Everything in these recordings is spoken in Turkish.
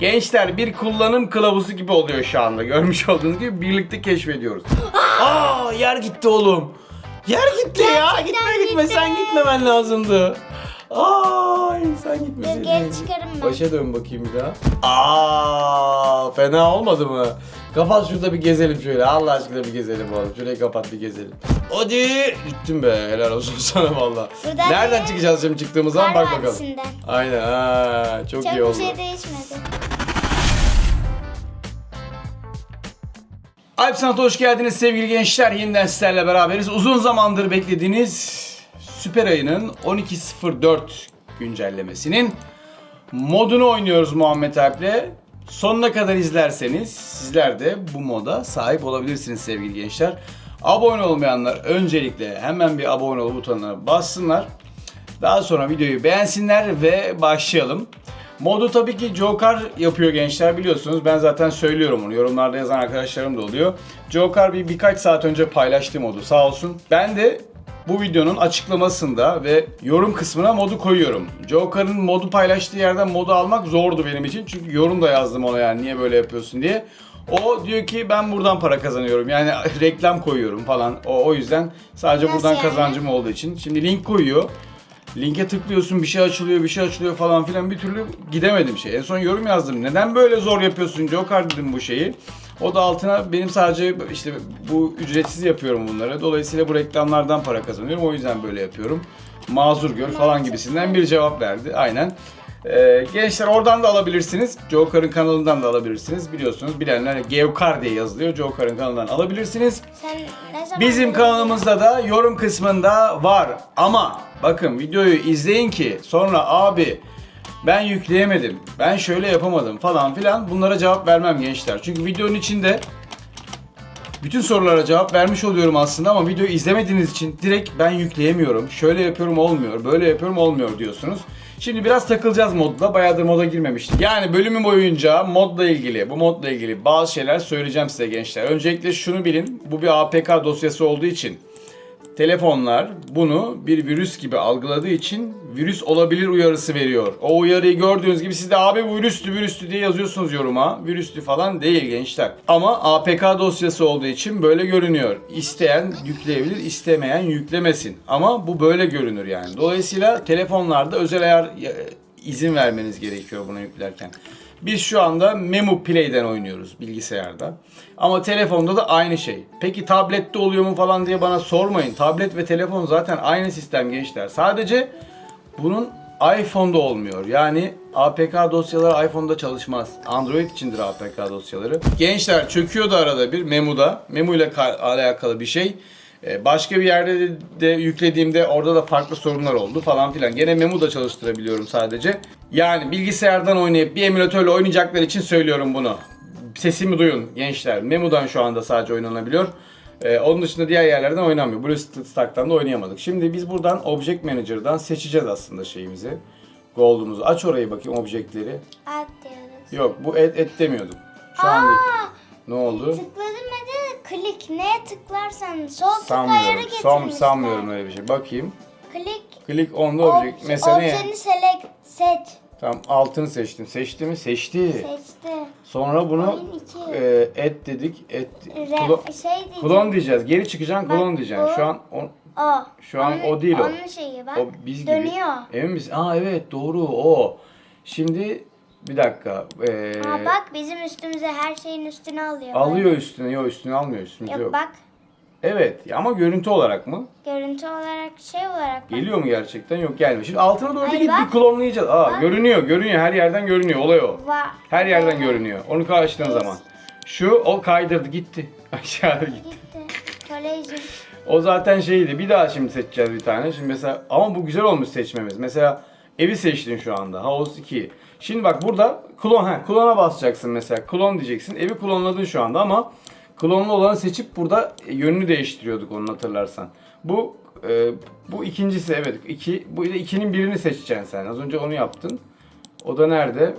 Gençler bir kullanım kılavuzu gibi oluyor şu anda. Görmüş olduğunuz gibi birlikte keşfediyoruz. Aa yer gitti oğlum. Yer gitti ya. Gitme gitme sen gitmemen lazımdı. Ay sen gitmeseydin. geri çıkarım ben. Başa dön bakayım bir daha. Aa fena olmadı mı? Kapat şurada bir gezelim şöyle. Allah aşkına bir gezelim oğlum. Şurayı kapat bir gezelim. Hadi. Gittim be. Helal olsun sana valla. Buradan Nereden ne? çıkacağız şimdi çıktığımız zaman bak bakalım. Vadisi'nden. Aynen. Ha, çok, Çok iyi oldu. bir şey değişmedi. Alp Sanat'a hoş geldiniz sevgili gençler. Yeniden sizlerle beraberiz. Uzun zamandır beklediğiniz Süper Ayı'nın 12.04 güncellemesinin modunu oynuyoruz Muhammed Alp'le. Sonuna kadar izlerseniz sizler de bu moda sahip olabilirsiniz sevgili gençler. Abone olmayanlar öncelikle hemen bir abone ol butonuna bassınlar. Daha sonra videoyu beğensinler ve başlayalım. Modu tabii ki Joker yapıyor gençler biliyorsunuz. Ben zaten söylüyorum onu. Yorumlarda yazan arkadaşlarım da oluyor. Joker bir birkaç saat önce paylaştı modu sağ olsun. Ben de bu videonun açıklamasında ve yorum kısmına modu koyuyorum. Joker'ın modu paylaştığı yerden modu almak zordu benim için. Çünkü yorum da yazdım ona yani niye böyle yapıyorsun diye. O diyor ki ben buradan para kazanıyorum. Yani reklam koyuyorum falan. O, o yüzden sadece Nasıl buradan yani? kazancım olduğu için. Şimdi link koyuyor. Linke tıklıyorsun bir şey açılıyor bir şey açılıyor falan filan bir türlü gidemedim şey. En son yorum yazdım. Neden böyle zor yapıyorsun Joker dedim bu şeyi. O da altına benim sadece işte bu ücretsiz yapıyorum bunları. Dolayısıyla bu reklamlardan para kazanıyorum. O yüzden böyle yapıyorum. Mazur gör falan gibisinden bir cevap verdi. Aynen. Ee, gençler oradan da alabilirsiniz. Joker'ın kanalından da alabilirsiniz. Biliyorsunuz bilenler Gevkar diye yazılıyor. Joker'ın kanalından alabilirsiniz. Sen ne zaman Bizim kanalımızda da yorum kısmında var. Ama bakın videoyu izleyin ki sonra abi ben yükleyemedim, ben şöyle yapamadım falan filan bunlara cevap vermem gençler. Çünkü videonun içinde bütün sorulara cevap vermiş oluyorum aslında ama videoyu izlemediğiniz için direkt ben yükleyemiyorum, şöyle yapıyorum olmuyor, böyle yapıyorum olmuyor diyorsunuz. Şimdi biraz takılacağız modla. Bayağıdır moda girmemiştik. Yani bölümün boyunca modla ilgili, bu modla ilgili bazı şeyler söyleyeceğim size gençler. Öncelikle şunu bilin. Bu bir APK dosyası olduğu için telefonlar bunu bir virüs gibi algıladığı için virüs olabilir uyarısı veriyor. O uyarıyı gördüğünüz gibi siz de abi bu virüstü virüstü diye yazıyorsunuz yoruma. Virüstü falan değil gençler. Ama APK dosyası olduğu için böyle görünüyor. İsteyen yükleyebilir, istemeyen yüklemesin. Ama bu böyle görünür yani. Dolayısıyla telefonlarda özel ayar izin vermeniz gerekiyor bunu yüklerken. Biz şu anda Memo Play'den oynuyoruz bilgisayarda. Ama telefonda da aynı şey. Peki tablette oluyor mu falan diye bana sormayın. Tablet ve telefon zaten aynı sistem gençler. Sadece bunun iPhone'da olmuyor. Yani APK dosyaları iPhone'da çalışmaz. Android içindir APK dosyaları. Gençler çöküyordu arada bir Memo'da. Memo ile ka- alakalı bir şey. Ee, Başka bir yerde de, de yüklediğimde orada da farklı sorunlar oldu falan filan. Gene Memo'da çalıştırabiliyorum sadece. Yani bilgisayardan oynayıp bir emülatörle oynayacaklar için söylüyorum bunu. Sesimi duyun gençler. Memo'dan şu anda sadece oynanabiliyor. Ee, onun dışında diğer yerlerden oynamıyor. BlueStack'tan da oynayamadık. Şimdi biz buradan Object Manager'dan seçeceğiz aslında şeyimizi. Gold'umuzu. Aç orayı bakayım objektleri. At diyoruz. Yok bu et, et demiyordum. Şu an değil. Aa, Ne oldu? tıkladım hadi klik. Neye tıklarsan sol tıkla yere Sanmıyorum. getirmişler. Sam, sanmıyorum öyle bir şey. Bakayım. Klik. Click on the object. Ob- Mesela ne? Objeni select. Seç. Tamam altını seçtim. Seçti mi? Seçti. Seçti. Sonra bunu Oyun iki. e, et dedik. Et. Re- Klo- şey diyeceğim. klon diyeceğiz. Geri çıkacaksın klon diyeceksin. bu- Şu an o, O. Şu an o değil o. Onun şeyi bak. o biz gibi. Dönüyor. Emin misin? Aa evet doğru o. Şimdi bir dakika. Ee, Aa bak bizim üstümüze her şeyin üstüne alıyor. alıyor üstüne. Yok üstüne almıyor. Üstümüzde Yok, yok. bak Evet ama görüntü olarak mı? görüntü olarak şey olarak bak. Geliyor mu gerçekten? Yok gelmiyor. Şimdi altına doğru Hayır, git bak. klonlayacağız. Aa Bak. görünüyor görünüyor. Her yerden görünüyor. Olay o. Va Her yerden görünüyor. Onu karşıladığın zaman. Şu o kaydırdı gitti. Aşağıya gitti. Gitti. Collision. O zaten şeydi. Bir daha şimdi seçeceğiz bir tane. Şimdi mesela ama bu güzel olmuş seçmemiz. Mesela evi seçtin şu anda. House 2. Şimdi bak burada klon ha klona basacaksın mesela. Klon diyeceksin. Evi klonladın şu anda ama klonlu olanı seçip burada yönünü değiştiriyorduk onu hatırlarsan. Bu e, bu ikincisi evet. iki bu da ikinin birini seçeceksin sen. Az önce onu yaptın. O da nerede?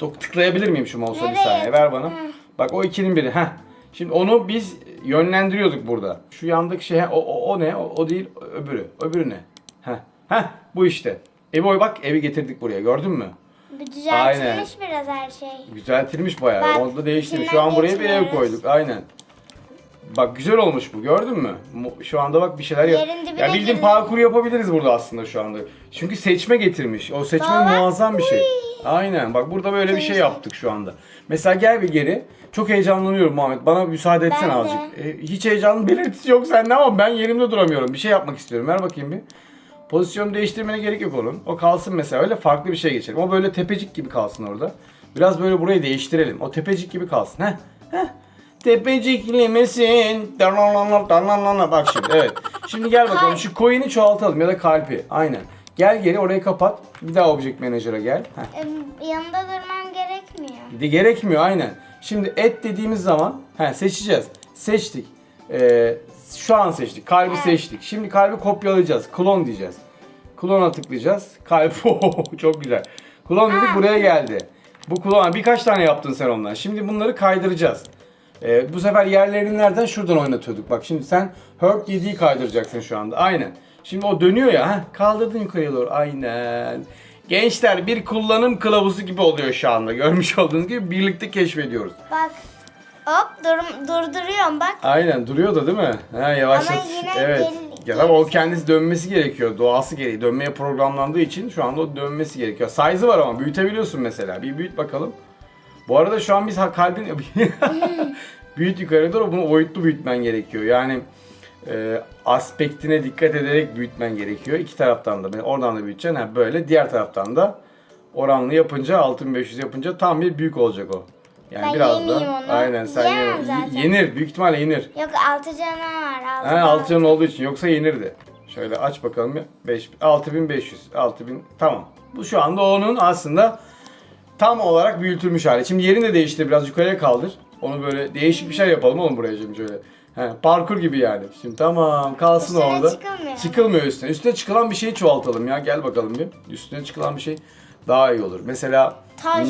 Tok- Tıklayabilir miyim şu mouse'a bir Nereye? saniye? Ver bana. Hı. Bak o ikinin biri. Heh. Şimdi onu biz yönlendiriyorduk burada. Şu yandaki şey o, o, o ne? O, o değil öbürü. Öbürü ne? Heh. Heh bu işte. Evi oy bak evi getirdik buraya gördün mü? Düzeltilmiş biraz her şey. Düzeltilmiş bayağı. Bak, Onu da değiştirmiş. Şu an buraya bir ev koyduk. Aynen. Bak güzel olmuş bu. Gördün mü? Şu anda bak bir şeyler yap. Ya bildiğin parkur yapabiliriz burada aslında şu anda. Çünkü seçme getirmiş. O seçme Baba, muazzam bir şey. uy. Aynen. Bak burada böyle bir şey yaptık şu anda. Mesela gel bir geri. Çok heyecanlanıyorum Muhammed. Bana müsaade de. azıcık. E, hiç heyecanın belirtisi yok sende ama ben yerimde duramıyorum. Bir şey yapmak istiyorum. Ver bakayım bir. Pozisyon değiştirmene gerek yok onun. O kalsın mesela öyle farklı bir şey geçelim. O böyle tepecik gibi kalsın orada. Biraz böyle burayı değiştirelim. O tepecik gibi kalsın. Heh. Heh. Tepecikli misin? Dananana, dananana. Bak şimdi evet. Şimdi gel bakalım şu coin'i çoğaltalım ya da kalpi. Aynen. Gel geri orayı kapat. Bir daha Object Manager'a gel. Heh. Em, Yanında durman gerekmiyor. De gerekmiyor aynen. Şimdi et dediğimiz zaman he, seçeceğiz. Seçtik. Ee, şu an seçtik. Kalbi seçtik. Şimdi kalbi kopyalayacağız. Klon diyeceğiz. Klona tıklayacağız. Kalp çok güzel. Klon dedik buraya geldi. Bu klon birkaç tane yaptın sen ondan. Şimdi bunları kaydıracağız. Ee, bu sefer yerlerini nereden? Şuradan oynatıyorduk. Bak şimdi sen Hurt 7'yi kaydıracaksın şu anda. Aynen. Şimdi o dönüyor ya. Heh, kaldırdın yukarıya doğru. Aynen. Gençler bir kullanım kılavuzu gibi oluyor şu anda. Görmüş olduğunuz gibi birlikte keşfediyoruz. Bak. Hop dur, durduruyorum bak. Aynen duruyor da değil mi? Ha yavaşlat. Ama yine evet. geri- ya tabii o kendisi dönmesi gerekiyor. Doğası gereği. Dönmeye programlandığı için şu anda o dönmesi gerekiyor. Size'ı var ama büyütebiliyorsun mesela. Bir büyüt bakalım. Bu arada şu an biz kalbin büyüt yukarı doğru bunu boyutlu büyütmen gerekiyor. Yani e, aspektine dikkat ederek büyütmen gerekiyor. İki taraftan da oradan da büyüteceksin. Ha, böyle diğer taraftan da oranlı yapınca 6500 yapınca tam bir büyük olacak o. Yani Ben biraz da onu. aynen sen Yiyemem zaten. yenir büyük ihtimalle yenir. Yok altı canı var. Altı, He altı canı olduğu için yoksa yenirdi. Şöyle aç bakalım ya. 5 6500 6000 tamam. Bu şu anda onun aslında tam olarak büyütülmüş hali. Şimdi yerini de değiştir biraz yukarıya kaldır. Onu böyle değişik bir şey yapalım oğlum buraya şimdi şöyle. He, parkur gibi yani. Şimdi tamam kalsın Üstüne orada. çıkılmıyor. Çıkılmıyor üstüne. Üstüne çıkılan bir şeyi çoğaltalım ya. Gel bakalım bir. Üstüne çıkılan bir şey daha iyi olur. Mesela Taş.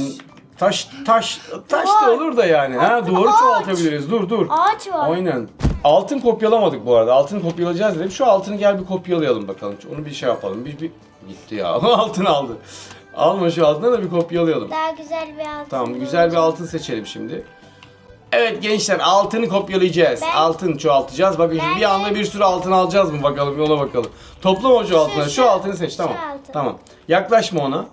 Taş taş taş da olur da yani. Ha duvarı ağaç. çoğaltabiliriz. Dur dur. Ağaç var. Aynen. Altın kopyalamadık bu arada. Altını kopyalayacağız dedim. Şu altını gel bir kopyalayalım bakalım. Onu bir şey yapalım. Bir, bir... Gitti ya. altın aldı. Alma şu altını da bir kopyalayalım. Daha güzel bir altın. Tamam güzel bir altın seçelim şimdi. Evet gençler altını kopyalayacağız. Ben- Altın çoğaltacağız. Bakın şimdi Ben bir de- anda bir sürü altın alacağız mı bakalım yola bakalım. Toplama şu altını. Şu, altını seç tamam. altın. Tamam. Yaklaşma ona.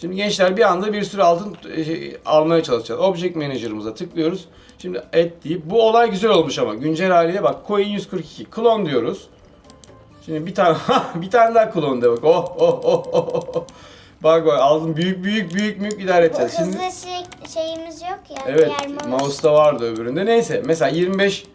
Şimdi gençler bir anda bir sürü altın e, şey, almaya çalışacağız. Object Manager'ımıza tıklıyoruz. Şimdi et deyip bu olay güzel olmuş ama güncel haliyle bak coin 142 klon diyoruz. Şimdi bir tane bir tane daha klon de bak. Oh oh oh oh. oh. Bak bak aldım büyük büyük büyük büyük idare Bu edeceğiz. Şimdi hızlı şey, şeyimiz yok ya. Evet, mouse'da vardı öbüründe. Neyse, mesela 25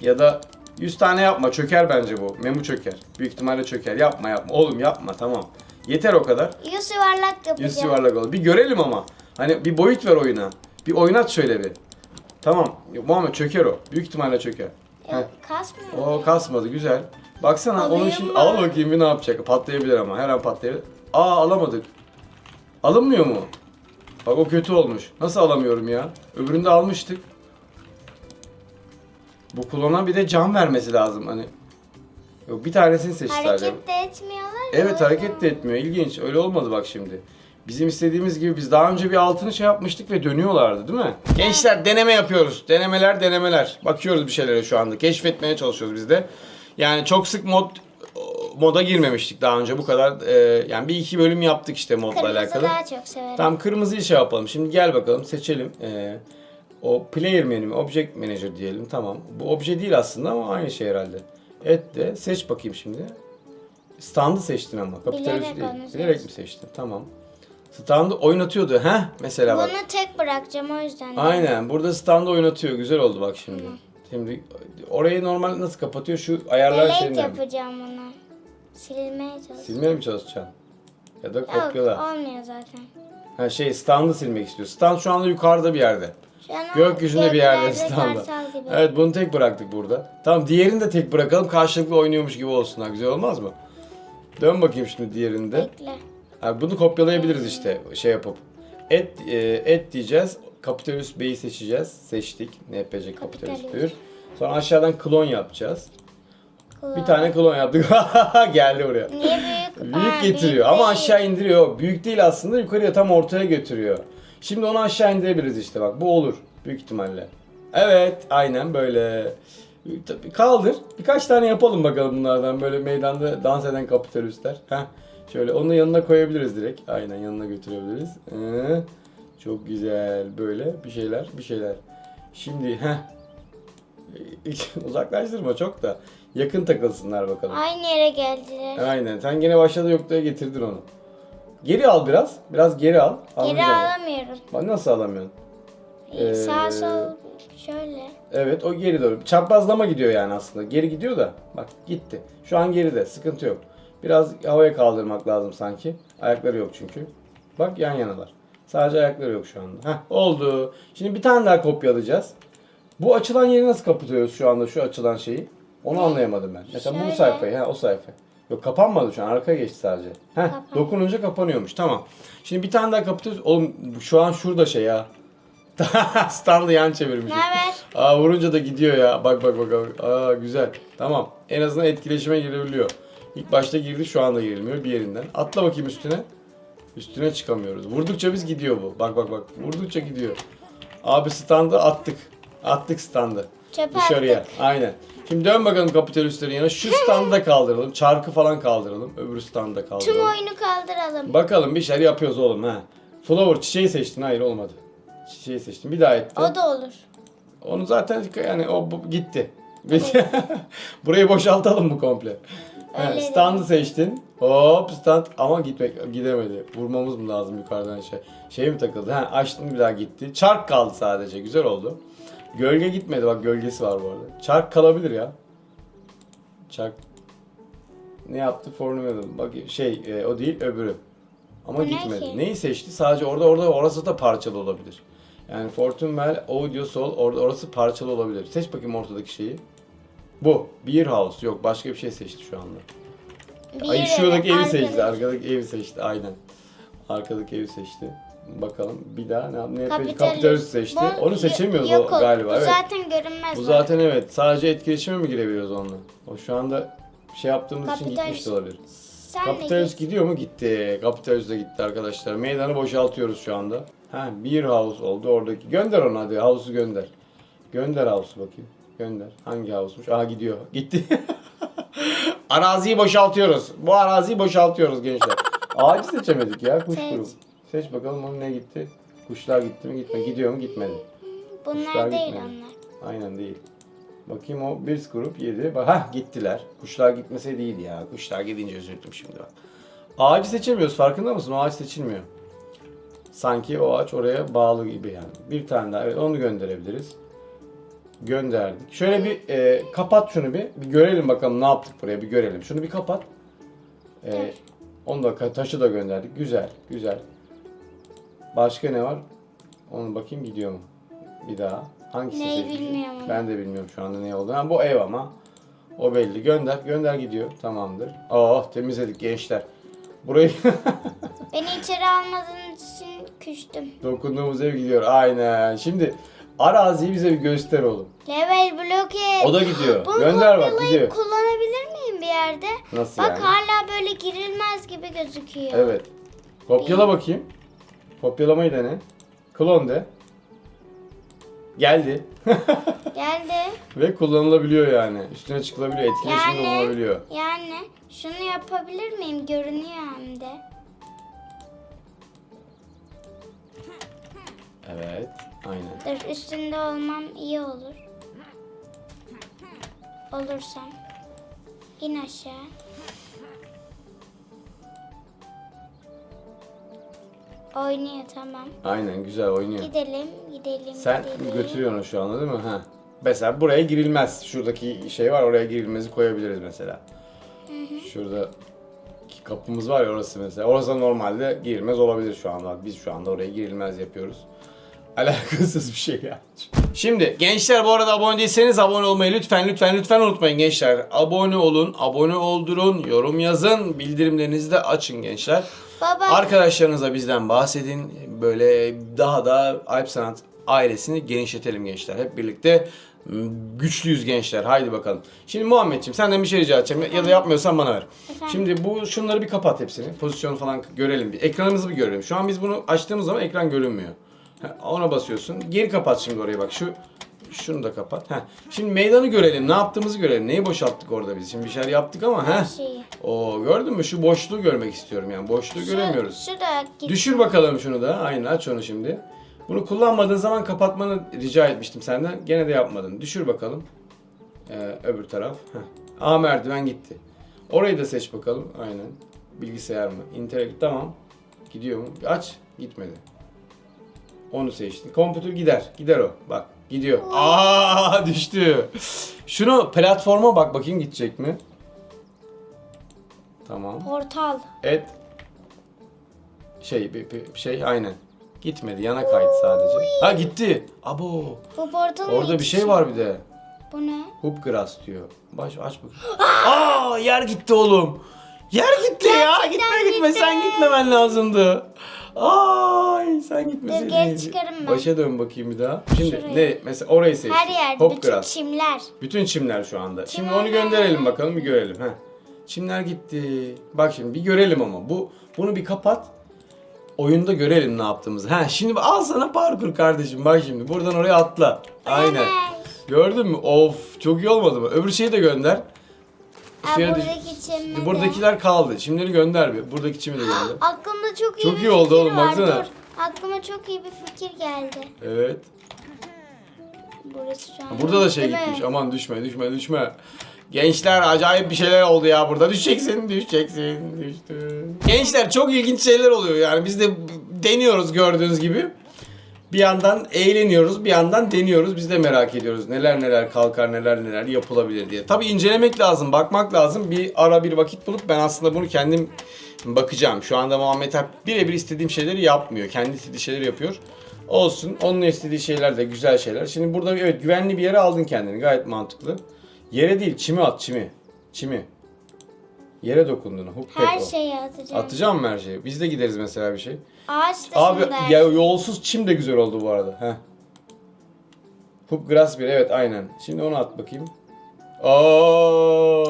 ya da 100 tane yapma, çöker bence bu. Memu çöker. Büyük ihtimalle çöker. Yapma yapma. Oğlum yapma, tamam. Yeter o kadar. Yüz yuvarlak yapacağım. 100 yuvarlak olur. Bir görelim ama. Hani bir boyut ver oyuna. Bir oynat şöyle bir. Tamam. Muhammed çöker o. Büyük ihtimalle çöker. Heh. Kasmıyor. O kasmadı, güzel. Baksana onu Alayım şimdi mı? al bakayım bir ne yapacak. Patlayabilir ama. Her an patlayabilir. Aa alamadık. Alınmıyor mu? Bak o kötü olmuş. Nasıl alamıyorum ya? Öbüründe almıştık. Bu klona bir de can vermesi lazım hani. Yok bir tanesini seç sadece. Hareket de etmiyorlar ya. Evet hareket de etmiyor. İlginç. Öyle olmadı bak şimdi. Bizim istediğimiz gibi biz daha önce bir altını şey yapmıştık ve dönüyorlardı değil mi? Gençler deneme yapıyoruz. Denemeler denemeler. Bakıyoruz bir şeylere şu anda. Keşfetmeye çalışıyoruz biz de. Yani çok sık mod moda girmemiştik daha önce bu kadar. e, yani bir iki bölüm yaptık işte modla Kırmızı alakalı. daha çok severim. Tamam kırmızıyı şey yapalım. Şimdi gel bakalım seçelim. Ee, o player menü? Object manager diyelim. Tamam. Bu obje değil aslında ama aynı şey herhalde. Et de seç bakayım şimdi. Standı seçtin ama. Kapitalist Bilerek değil. onu Bilerek mi seçtin? Tamam. Standı oynatıyordu. Heh mesela bak. Bunu tek bırakacağım o yüzden. Aynen. Burada standı oynatıyor. Güzel oldu bak şimdi. Şimdi orayı normal nasıl kapatıyor? Şu ayarlar Delete yapacağım bunu. Silmeye çalışacağım. Silmeye mi çalışacaksın? Ya da Yok kopyala. olmuyor zaten. Ha şey standı silmek istiyor. Stand şu anda yukarıda bir yerde. O Gökyüzünde bir yerde gibi. Evet bunu tek bıraktık burada. Tamam diğerini de tek bırakalım. Karşılıklı oynuyormuş gibi olsunlar. Güzel olmaz mı? Dön bakayım şimdi diğerini de. Bekle. Ha, bunu kopyalayabiliriz işte şey yapıp. Et, e, et diyeceğiz. Capitalist B'yi seçeceğiz. Seçtik. NPC Capitalist. diyor. Sonra aşağıdan klon yapacağız. Kullan. Bir tane klon yaptık. Geldi buraya. Niye büyük Büyük Ha, getiriyor ama değil. aşağı indiriyor. Büyük değil aslında yukarıya tam ortaya götürüyor. Şimdi onu aşağı indirebiliriz işte bak bu olur büyük ihtimalle. Evet aynen böyle. Tabii Kaldır. Birkaç tane yapalım bakalım bunlardan böyle meydanda dans eden kapitalistler. Heh. Şöyle onu yanına koyabiliriz direkt. Aynen yanına götürebiliriz. Ee, çok güzel böyle bir şeyler bir şeyler. Şimdi heh. Uzaklaştırma çok da yakın takılsınlar bakalım. Aynı yere geldiler. Aynen. Sen gene başladı noktaya getirdin onu. Geri al biraz. Biraz geri al. Geri Almayacağım. alamıyorum. Bak nasıl alamıyorsun? Ee, Sağ sol şöyle. Evet o geri doğru. Çaprazlama gidiyor yani aslında. Geri gidiyor da. Bak gitti. Şu an geride. Sıkıntı yok. Biraz havaya kaldırmak lazım sanki. Ayakları yok çünkü. Bak yan yanalar. Sadece ayakları yok şu anda. Heh oldu. Şimdi bir tane daha kopyalayacağız. Bu açılan yeri nasıl kapatıyoruz şu anda şu açılan şeyi? Onu anlayamadım ben. Mesela bu Şöyle. sayfayı ha o sayfa. Yok kapanmadı şu an arkaya geçti sadece. Heh Kapan- dokununca kapanıyormuş tamam. Şimdi bir tane daha kapatıyoruz. Oğlum şu an şurada şey ya. Standı yan çevirmiş. Ne haber? Aa vurunca da gidiyor ya. Bak bak bak. bak. Aa güzel. Tamam. En azından etkileşime girebiliyor. İlk başta girdi şu anda girilmiyor bir yerinden. Atla bakayım üstüne. Üstüne çıkamıyoruz. Vurdukça biz gidiyor bu. Bak bak bak. Vurdukça gidiyor. Abi standı attık. Attık standı. Çöpe Dışarıya. attık. Aynen. Şimdi dön bakalım kapitalistlerin yanına. Şu standı da kaldıralım. Çarkı falan kaldıralım. Öbür standı da kaldıralım. Tüm oyunu kaldıralım. Bakalım bir şeyler yapıyoruz oğlum ha. Flower çiçeği seçtin. Hayır olmadı. Çiçeği seçtin. Bir daha ettin. O da olur. Onu zaten yani o bu- gitti. Burayı boşaltalım mı komple? Ha, Öyle standı seçtin. Hop stand ama gitmek gidemedi. Vurmamız mı lazım yukarıdan şey? Şey mi takıldı? Ha açtın bir daha gitti. Çark kaldı sadece. Güzel oldu. Gölge gitmedi. Bak gölgesi var bu arada. Çark kalabilir ya. Çark ne yaptı? Fornum Bak şey e, o değil öbürü. Ama Bu ne gitmedi. ki? Neyi seçti? Sadece orada orada orası da parçalı olabilir. Yani Fortune Well Audio Sol orada orası parçalı olabilir. Seç bakayım ortadaki şeyi. Bu. Beer House. Yok başka bir şey seçti şu anda. Bir Ay şuradaki evi seçti. Arkadaki evi seçti. Aynen. Arkadaki evi seçti. Bakalım bir daha ne, yap- ne yapıyor? Kapitalist. Kapitalist seçti. Bu Onu seçemiyoruz yok o o. galiba. Bu evet. zaten görünmez. Bu bak. zaten evet. Sadece etkileşime mi girebiliyoruz onunla? O şu anda şey yaptığımız için gitmiş de olabilir. Sen Kapitalist gidiyor mu? Gitti. Kapitalist de gitti arkadaşlar. Meydanı boşaltıyoruz şu anda. Ha, bir house oldu oradaki. Gönder onu hadi. House'u gönder. Gönder house'u bakayım. Gönder. Hangi house'muş? Aha gidiyor. Gitti. araziyi boşaltıyoruz. Bu araziyi boşaltıyoruz gençler. Ağacı seçemedik ya. Kuş grubu. Seç bakalım onun ne gitti? Kuşlar gitti mi? Gitme. Gidiyor mu? Gitmedi. Bunlar Kuşlar değil gitmedi. onlar. Aynen değil. Bakayım o bir grup yedi. Hah gittiler. Kuşlar gitmese değildi ya. Kuşlar gidince üzüldüm şimdi bak. Ağacı seçemiyoruz farkında mısın? O ağaç seçilmiyor. Sanki o ağaç oraya bağlı gibi yani. Bir tane daha evet onu gönderebiliriz. Gönderdik. Şöyle bir e, kapat şunu bir. Bir görelim bakalım ne yaptık buraya bir görelim. Şunu bir kapat. E, onu da taşı da gönderdik. Güzel, güzel. Başka ne var? Onu bakayım gidiyor mu? Bir daha. Hangisi Neyi bilmiyorum ama. Ben de bilmiyorum şu anda ne olduğunu. Ha, bu ev ama. O belli. Gönder. Gönder gidiyor. Tamamdır. Oh temizledik gençler. Burayı Beni içeri almadığın için küstüm. dokunduğumuz ev gidiyor. Aynen. Şimdi araziyi bize bir göster oğlum. Level bloke. O da gidiyor. Bunu Gönder bak kopyalayıp gidiyor. kullanabilir miyim bir yerde? Nasıl Bak yani? hala böyle girilmez gibi gözüküyor. Evet. Kopyala bakayım. Kopyalamayı dene. Klon de. Geldi. Geldi. Ve kullanılabiliyor yani. Üstüne çıkılabiliyor. Etkileşimde Yani, bulunabiliyor. yani şunu yapabilir miyim? Görünüyor hem de. Evet. Aynen. Dur üstünde olmam iyi olur. Olursam. İn aşağı. Oynuyor tamam. Aynen güzel oynuyor. Gidelim, gidelim, Sen gidelim. götürüyorsun şu anda değil mi? Ha. Mesela buraya girilmez. Şuradaki şey var oraya girilmezi koyabiliriz mesela. Şurada kapımız var ya orası mesela. Orası normalde girilmez olabilir şu anda. Biz şu anda oraya girilmez yapıyoruz. Alakasız bir şey yani. Şimdi gençler bu arada abone değilseniz abone olmayı lütfen lütfen lütfen unutmayın gençler. Abone olun, abone oldurun, yorum yazın, bildirimlerinizi de açın gençler. Baba. Arkadaşlarınıza bizden bahsedin. Böyle daha da Alp Sanat ailesini genişletelim gençler. Hep birlikte m, güçlüyüz gençler. Haydi bakalım. Şimdi Muhammedciğim senden bir şey rica edeceğim ya da yapmıyorsan bana ver. Efendim? Şimdi bu şunları bir kapat hepsini. Pozisyonu falan görelim bir. Ekranımızı bir görelim. Şu an biz bunu açtığımız zaman ekran görünmüyor. Ha, Ona basıyorsun. Geri kapat şimdi orayı bak. Şu şunu da kapat. Heh. Şimdi meydanı görelim. Ne yaptığımızı görelim. Neyi boşalttık orada biz? Şimdi bir şeyler yaptık ama ha. Şeyi. O gördün mü? Şu boşluğu görmek istiyorum yani. Boşluğu göremiyoruz. Şu, da. Düşür bakalım şunu da. Aynen aç onu şimdi. Bunu kullanmadığın zaman kapatmanı rica etmiştim senden. Gene de yapmadın. Düşür bakalım. Ee, öbür taraf. Heh. A merdiven gitti. Orayı da seç bakalım. Aynen. Bilgisayar mı? İnternet tamam. Gidiyor mu? Aç. Gitmedi. Onu seçtin. Kompütür gider. Gider o. Bak gidiyor. Aa düştü. Şunu platforma bak bakayım gidecek mi? Tamam. Portal. Et şey bir, bir şey aynen. Gitmedi. Yana kaydı sadece. Ha gitti. Abo. Bu portal Orada bir şey var bir de. Bu ne? Hoopgrass diyor. Baş aç bakayım. Aa yer gitti oğlum. Yer gitti ya. Gitme gitme sen gitmemen lazımdı. Ay sen gitmeseydin. Dur, geri iyiydi. çıkarım ben. Başa dön bakayım bir daha. Şimdi Şurayı. ne mesela orayı seçtim. Her yer. Bütün Hoopgrass. çimler. Bütün çimler şu anda. Şimdi onu gönderelim bakalım bir görelim. Heh. Çimler gitti. Bak şimdi bir görelim ama. Bu bunu bir kapat. Oyunda görelim ne yaptığımızı. Ha şimdi al sana parkur kardeşim. Bak şimdi buradan oraya atla. Aynen. Gördün mü? Of çok iyi olmadı mı? Öbür şeyi de gönder. Düş- buradaki çimler. Buradakiler kaldı. Çimleri gönder bir. Buradaki çimi de gönder. Aklımda çok iyi Çok bir iyi oldu fikir oğlum, var. baksana. Dur. Aklıma çok iyi bir fikir geldi. Evet. Burası şu an. Burada da şey Değil mi? gitmiş. Aman düşme düşme düşme. Gençler acayip bir şeyler oldu ya burada. Düşeceksin, düşeceksin, düştü. Gençler çok ilginç şeyler oluyor yani. Biz de deniyoruz gördüğünüz gibi. Bir yandan eğleniyoruz, bir yandan deniyoruz. Biz de merak ediyoruz neler neler kalkar, neler neler yapılabilir diye. Tabii incelemek lazım, bakmak lazım. Bir ara bir vakit bulup ben aslında bunu kendim bakacağım. Şu anda Muhammed Alp birebir istediğim şeyleri yapmıyor. Kendi istediği şeyleri yapıyor. Olsun. Onun istediği şeyler de güzel şeyler. Şimdi burada evet güvenli bir yere aldın kendini. Gayet mantıklı. Yere değil, çimi at, çimi. Çimi. Yere dokunduğunu. Hook Her pad o. şeyi atacağım. Atacağım mı her şeyi? Biz de gideriz mesela bir şey. Ağaç Abi dışında. ya yolsuz çim de güzel oldu bu arada. Heh. Hoop grass bir evet aynen. Şimdi onu at bakayım. Aa,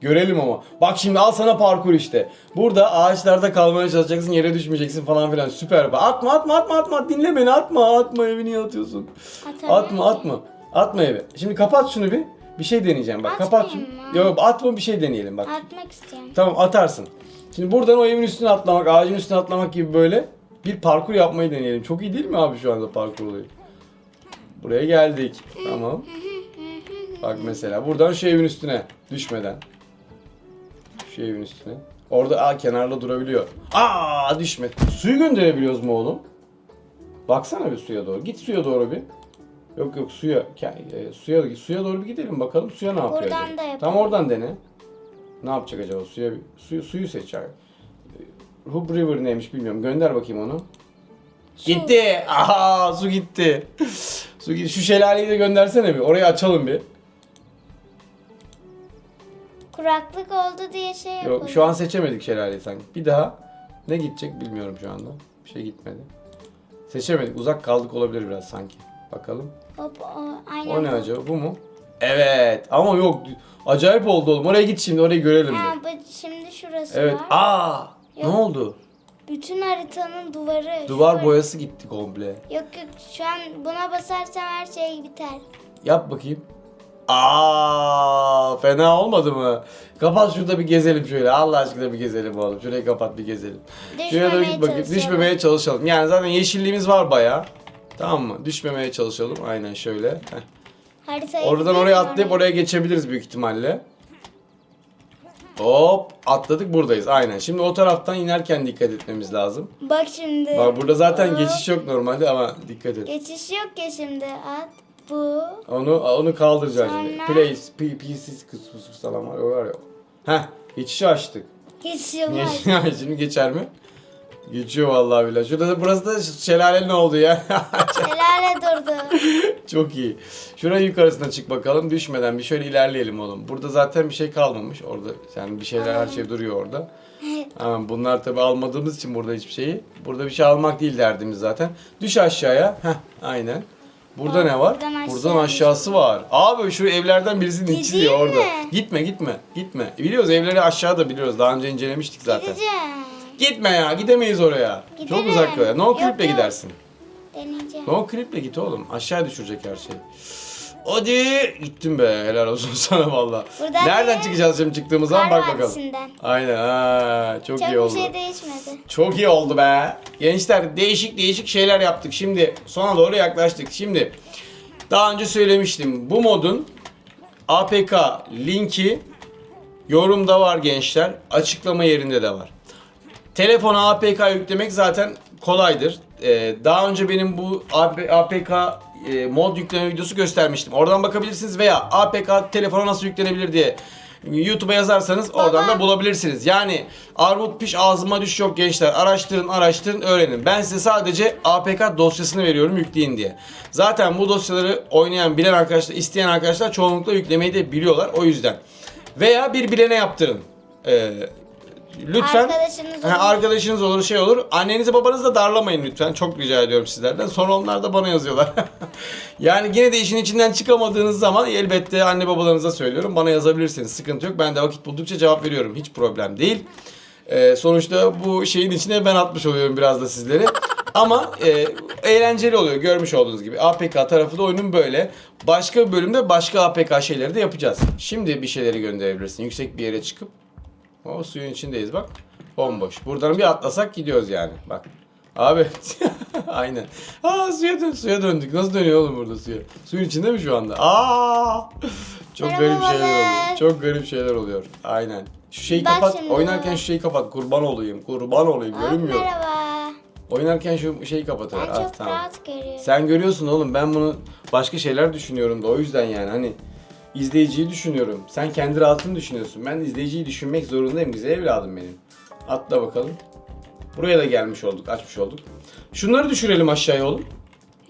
görelim ama. Bak şimdi al sana parkur işte. Burada ağaçlarda kalmaya çalışacaksın, yere düşmeyeceksin falan filan. Süper. Atma atma atma atma. Dinle beni. Atma atma evi niye atıyorsun? Atamıyorum Atma atma. Atma evi. Şimdi kapat şunu bir. Bir şey deneyeceğim bak. Kapat. Atmayayım mı? Yok atma bir şey deneyelim bak. Atmak istiyorum. Tamam atarsın. Şimdi buradan o evin üstüne atlamak, ağacın üstüne atlamak gibi böyle bir parkur yapmayı deneyelim. Çok iyi değil mi abi şu anda parkur olayı? Buraya geldik. Tamam. Bak mesela buradan şu evin üstüne düşmeden. Şu evin üstüne. Orada aa, kenarda durabiliyor. Aa düşme. Suyu gönderebiliyoruz mu oğlum? Baksana bir suya doğru. Git suya doğru bir. Yok yok suya ke- e, suya suya doğru bir gidelim bakalım suya ne yapıyor. Buradan acaba? da yapalım. Tam oradan dene. Ne yapacak acaba suya bir- suyu suyu seç abi. Hub River neymiş bilmiyorum. Gönder bakayım onu. Gitti. Aha su gitti. su gitti. Şu şelaleyi de göndersene bir. Orayı açalım bir. Kuraklık oldu diye şey yapalım. Yok şu an seçemedik şelaleyi sanki. Bir daha. Ne gidecek bilmiyorum şu anda. Bir şey gitmedi. Seçemedik. Uzak kaldık olabilir biraz sanki. Bakalım. Hop, o, aynen. O ne acaba? Bu mu? Evet. Ama yok. Acayip oldu oğlum. Oraya git şimdi. Orayı görelim Ha, bu, şimdi şurası Evet. var. Aa! Ne Yok. oldu? Bütün haritanın duvarı. Duvar Şu- boyası gitti komple. Yok yok şu an buna basarsam her şey biter. Yap bakayım. Aa, fena olmadı mı? Kapat şurada bir gezelim şöyle. Allah aşkına bir gezelim oğlum. Şurayı kapat bir gezelim. Şuraya doğru Düşmemeye git bakayım. çalışıyorum. Düşmemeye çalışalım. Yani zaten yeşilliğimiz var bayağı. Tamam mı? Düşmemeye çalışalım. Aynen şöyle. Heh. Haritayı Oradan biliyorum oraya atlayıp oraya geçebiliriz büyük ihtimalle. Hop atladık buradayız aynen. Şimdi o taraftan inerken dikkat etmemiz lazım. Bak şimdi. Bak burada zaten Hop. geçiş yok normalde ama dikkat et. Geçiş yok ya şimdi. At bu. Onu onu kaldıracağız şimdi. Sonra- Place, P, PC's kısmı falan var. O var ya. Heh, geçişi açtık. Geçiş var. Geç, şimdi geçer mi? Geçiyor vallahi billahi. Şurada da burası da şelale ne oldu ya? Helale durdu. Çok iyi. Şuraya yukarısına çık bakalım. Düşmeden bir şöyle ilerleyelim oğlum. Burada zaten bir şey kalmamış. Orada yani bir şeyler her şey duruyor orada. Tamam bunlar tabi almadığımız için burada hiçbir şeyi. Burada bir şey almak değil derdimiz zaten. Düş aşağıya. Heh aynen. Burada Aa, ne var? buradan aşağı Buradan aşağısı var. Abi şu evlerden birisinin içi diyor orada. Gitme gitme gitme. Biliyoruz evleri aşağıda biliyoruz. Daha önce incelemiştik zaten. Gideceğim. Gitme ya gidemeyiz oraya. Çok Giderim. uzak ya. No clip'le yok. gidersin. Deneyeceğim. No clip'le git oğlum. Aşağı düşürecek her şeyi. Hadi gittim be helal olsun sana valla. Nereden ne? çıkacağız şimdi çıktığımız zaman bak bakalım. Vadisi'nden. Aynen ha çok, Çok iyi oldu. bir şey değişmedi. Çok iyi oldu be. Gençler değişik değişik şeyler yaptık. Şimdi sona doğru yaklaştık. Şimdi daha önce söylemiştim. Bu modun APK linki yorumda var gençler. Açıklama yerinde de var. Telefona APK yüklemek zaten kolaydır. Ee, daha önce benim bu AP APK e, mod yükleme videosu göstermiştim. Oradan bakabilirsiniz veya APK telefona nasıl yüklenebilir diye YouTube'a yazarsanız oradan da bulabilirsiniz. Yani armut piş ağzıma düş yok gençler. Araştırın araştırın öğrenin. Ben size sadece APK dosyasını veriyorum yükleyin diye. Zaten bu dosyaları oynayan bilen arkadaşlar isteyen arkadaşlar çoğunlukla yüklemeyi de biliyorlar o yüzden. Veya bir bilene yaptırın. Ee, lütfen Arkadaşınız Ha, olur. arkadaşınız olur şey olur. Annenizi babanızı da darlamayın lütfen. Çok rica ediyorum sizlerden. Sonra onlar da bana yazıyorlar. yani yine de işin içinden çıkamadığınız zaman elbette anne babalarınıza söylüyorum. Bana yazabilirsiniz. Sıkıntı yok. Ben de vakit buldukça cevap veriyorum. Hiç problem değil. Ee, sonuçta bu şeyin içine ben atmış oluyorum biraz da sizleri. Ama e, eğlenceli oluyor görmüş olduğunuz gibi. APK tarafı da oyunun böyle. Başka bir bölümde başka APK şeyleri de yapacağız. Şimdi bir şeyleri gönderebilirsin. Yüksek bir yere çıkıp o suyun içindeyiz bak. Bomboş. Buradan bir atlasak gidiyoruz yani. Bak. Abi. Aynen. Aa suya dön suya döndük. Nasıl dönüyor oğlum burada suya? Suyun içinde mi şu anda? Aa! Çok garip şeyler oluyor. Çok garip şeyler oluyor. Aynen. Şu şeyi Bak kapat. şimdi Oynarken şu şeyi kapat. Kurban olayım. Kurban olayım. Aa, Görünmüyor. merhaba. Oynarken şu şeyi kapat. Ben Ah, çok tamam. rahat görüyorum. Sen görüyorsun oğlum ben bunu başka şeyler düşünüyorum da o yüzden yani hani izleyiciyi düşünüyorum. Sen kendi rahatını düşünüyorsun. Ben izleyiciyi düşünmek zorundayım güzel evladım benim. Atla bakalım. Buraya da gelmiş olduk, açmış olduk. Şunları düşürelim aşağıya oğlum.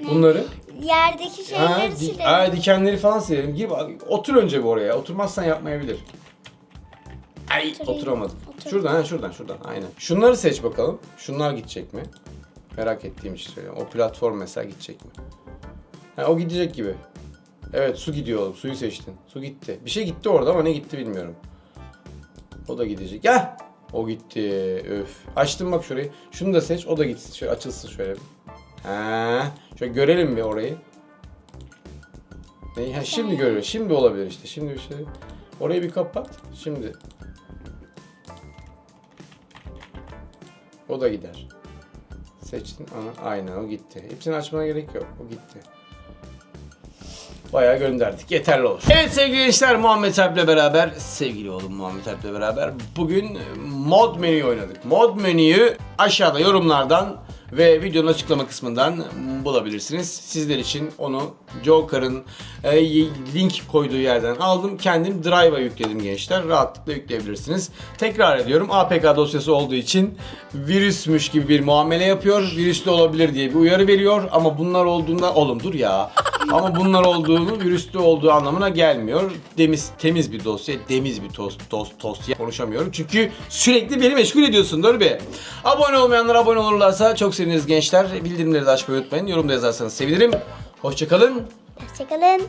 Bunları. Yerdeki şeyleri Ha, di- silelim. ha, dikenleri falan silelim. Gir bak, otur önce bir oraya. Oturmazsan yapmayabilir. Ay Oturayım. oturamadık. Otur. Şuradan ha şuradan şuradan aynen. Şunları seç bakalım. Şunlar gidecek mi? Merak ettiğim için söylüyorum. O platform mesela gidecek mi? Ha, o gidecek gibi. Evet su gidiyor oğlum. Suyu seçtin. Su gitti. Bir şey gitti orada ama ne gitti bilmiyorum. O da gidecek. Gel. O gitti. Öf. Açtım bak şurayı. Şunu da seç. O da gitsin. Şöyle açılsın şöyle. Ha. Şöyle görelim bir orayı. Neyi? Ha, şimdi görüyor. Şimdi olabilir işte. Şimdi bir şey. Orayı bir kapat. Şimdi. O da gider. Seçtin ama aynen o gitti. Hepsini açmana gerek yok. O gitti. Bayağı gönderdik. Yeterli olur. Evet sevgili gençler Muhammed Alp'le beraber, sevgili oğlum Muhammed Alp'le beraber bugün mod menüyü oynadık. Mod menüyü aşağıda yorumlardan ve videonun açıklama kısmından bulabilirsiniz. Sizler için onu Joker'ın e, link koyduğu yerden aldım. Kendim Drive'a yükledim gençler. Rahatlıkla yükleyebilirsiniz. Tekrar ediyorum APK dosyası olduğu için virüsmüş gibi bir muamele yapıyor. Virüslü olabilir diye bir uyarı veriyor. Ama bunlar olduğunda oğlum dur ya. Ama bunlar olduğunu virüslü olduğu anlamına gelmiyor. Temiz, temiz bir dosya, temiz bir tost, tost, tost. Konuşamıyorum çünkü sürekli beni meşgul ediyorsun dur be. Abone olmayanlar abone olurlarsa çok seviniriz gençler. Bildirimleri de açmayı unutmayın. Yorumda yazarsanız sevinirim. Hoşçakalın. Hoşçakalın.